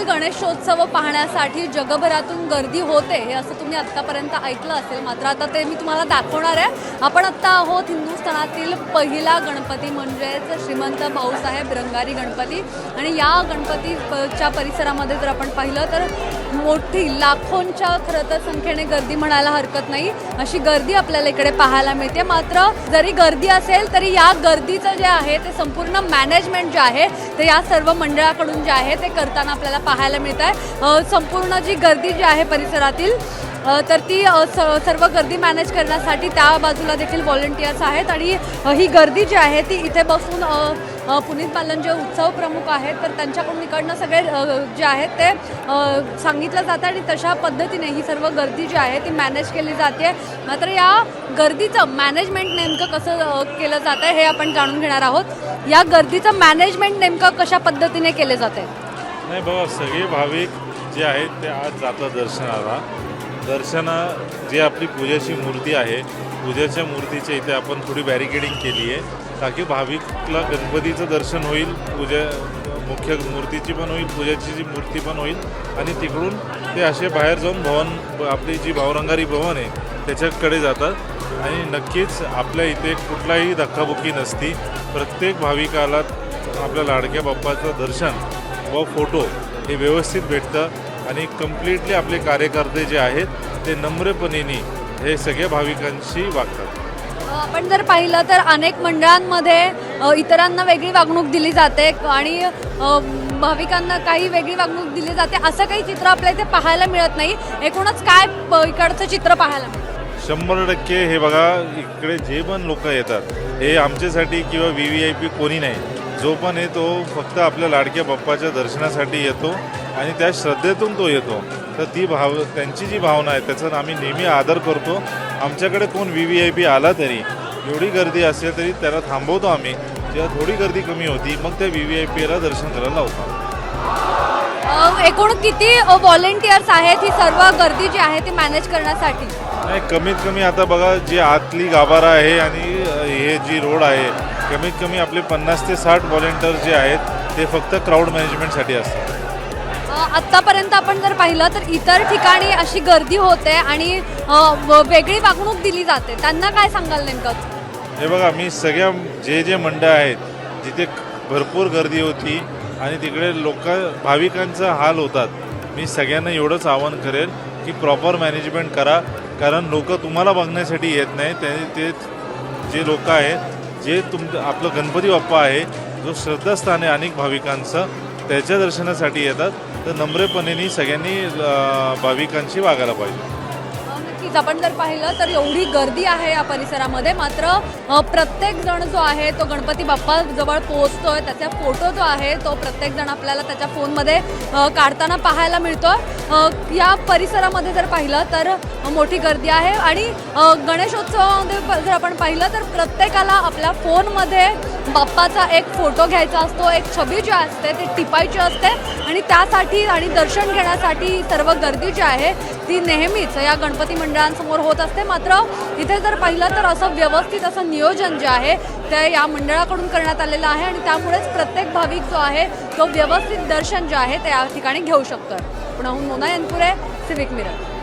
देखील गणेशोत्सव पाहण्यासाठी जगभरातून गर्दी होते हे असं तुम्ही आत्तापर्यंत ऐकलं असेल. मात्र आता ते मी तुम्हाला दाखवणार आहे. आपण आत्ता आहोत हिंदुस्थानातील पहिला गणपती म्हणजेच श्रीमंत भाऊसाहेब रंगारी गणपती. आणि या गणपतीच्या परिसरामध्ये जर आपण पाहिलं तर मोठी लाखोंच्या खरं तर संख्येने गर्दी म्हणायला हरकत नाही. अशी गर्दी आपल्याला इकडे पाहायला मिळते. मात्र जरी गर्दी असेल तरी या गर्दीचं जे आहे ते संपूर्ण मॅनेजमेंट जे आहे ते या सर्व मंडळाकडून जे आहे ते करताना आपल्याला पाहायला मिळत आहे संपूर्ण जी गर्दी जी आहे परिसरातील तर ती स- सर्व गर्दी मॅनेज करण्यासाठी त्या बाजूला देखील व्हॉलंटियर्स आहेत आणि ही गर्दी जी आहे ती इथे बसून पुनीत बालन जे उत्सव प्रमुख आहेत तर त्यांच्याकडून इकडनं सगळे जे आहेत ते सांगितलं जातं आणि तशा पद्धतीने ही सर्व गर्दी जी आहे ती मॅनेज केली जाते. मात्र या गर्दीचं मॅनेजमेंट नेमकं कसं केलं जातं हे आपण जाणून घेणार आहोत. या गर्दीचं मॅनेजमेंट नेमकं कशा पद्धतीने केले जाते? नाही बाबा सगळे भाविक जे आहेत ते आज जातात दर्शनाला. दर्शना जी आपली पूजेची मूर्ती आहे पूजेच्या मूर्तीच्या इथे आपण थोडी बॅरिकेडिंग केली आहे ताकी भाविकला गणपतीचं दर्शन होईल पूजा मुख्य मूर्तीची पण होईल पूजेची जी मूर्ती पण होईल आणि तिकडून ते असे बाहेर जाऊन भवन आपली जी भावरंगारी भवन आहे त्याच्याकडे जातात. आणि नक्कीच आपल्या इथे कुठलाही धक्काबुक्की नसती. प्रत्येक भाविकाला आपल्या लाडक्या बाप्पाचं दर्शन व फोटो हे व्यवस्थित भेटतं आणि कम्प्लिटली आपले कार्यकर्ते जे आहेत ते नम्रपणेने हे सगळ्या भाविकांशी वागतात. आपण जर पाहिलं तर अनेक मंडळांमध्ये इतरांना वेगळी वागणूक दिली जाते आणि भाविकांना काही वेगळी वागणूक दिली जाते असं काही चित्र आपल्या इथे पाहायला मिळत नाही. एकूणच काय इकडचं चित्र पाहायला मिळतं? शंभर टक्के हे बघा इकडे जे पण लोक येतात हे आमच्यासाठी किंवा व्ही व्ही आय पी कोणी नाही. जो पण येतो फक्त आपल्या लाडक्या बाप्पाच्या दर्शनासाठी येतो आणि त्या श्रद्धेतून तो येतो. तर ती भाव त्यांची जी भावना आहे त्याचा आम्ही नेहमी आदर करतो. आमच्याकडे कोण व्ही व्ही आय पी आला तरी एवढी गर्दी असेल तरी त्याला थांबवतो आम्ही. जेव्हा थोडी गर्दी कमी होती मग त्या व्ही व्ही आय पीला दर्शन करायला लावतो. एकूण किती व्हॉलेंटियर्स आहेत ही सर्व गर्दी जी आहे ती मॅनेज करण्यासाठी? नाही कमीत कमी आता बघा जी आतली गाभारा आहे आणि हे जी रोड आहे कमीत कमी आपले पन्नास ते साठ व्हॉलेंटियर जे आहेत ते फक्त क्राऊड मॅनेजमेंटसाठी असतात. आत्तापर्यंत आपण जर पाहिलं तर इतर ठिकाणी अशी गर्दी होते आणि अ, व- वेगळी वागणूक दिली जाते. त्यांना काय सांगाल नेमकं? हे बघा मी सगळ्या जे जे मंडळ आहेत जिथे भरपूर गर्दी होती आणि तिकडे लोक भाविकांचा हाल होतात मी सगळ्यांना एवढंच आवाहन करेल की प्रॉपर मॅनेजमेंट करा. कारण लोक तुम्हाला बघण्यासाठी येत नाही ते ते जे लोक आहेत जे तुम आपलं गणपती बाप्पा आहे जो श्रद्धास्थान आहे अनेक भाविकांचं त्याच्या दर्शनासाठी येतात. तर नम्रपणेनी सगळ्यांनी भाविकांशी वागायला पाहिजे. नक्कीच. आपण जर पाहिलं तर एवढी गर्दी आहे या परिसरामध्ये. मात्र प्रत्येक जण जो आहे तो गणपती बाप्पा जवळ पोहोचतोय. त्याचा फोटो जो आहे तो प्रत्येक जण आपल्याला त्याच्या फोनमध्ये काढताना पाहायला मिळतो या परिसरामध्ये जर पाहिलं तर मोठी गर्दी आहे. आणि गणेशोत्सवामध्ये जर आपण पाहिलं तर प्रत्येकाला आपल्या फोनमध्ये बाप्पाचा एक फोटो घ्यायचा असतो. एक छबी जी असते ती टिपायची असते. आणि त्यासाठी आणि दर्शन घेण्यासाठी सर्व गर्दी जी आहे ती नेहमीच या गणपती मंडळांसमोर होत असते. मात्र इथे जर पाहिलं तर असं व्यवस्थित असं नियोजन जे आहे ते या मंडळाकडून करण्यात आलेलं आहे आणि त्यामुळेच प्रत्येक भाविक जो आहे तो व्यवस्थित दर्शन जे आहे ते या ठिकाणी घेऊ शकतो पुण्याहून मोना यनपुरे सिविक मिरर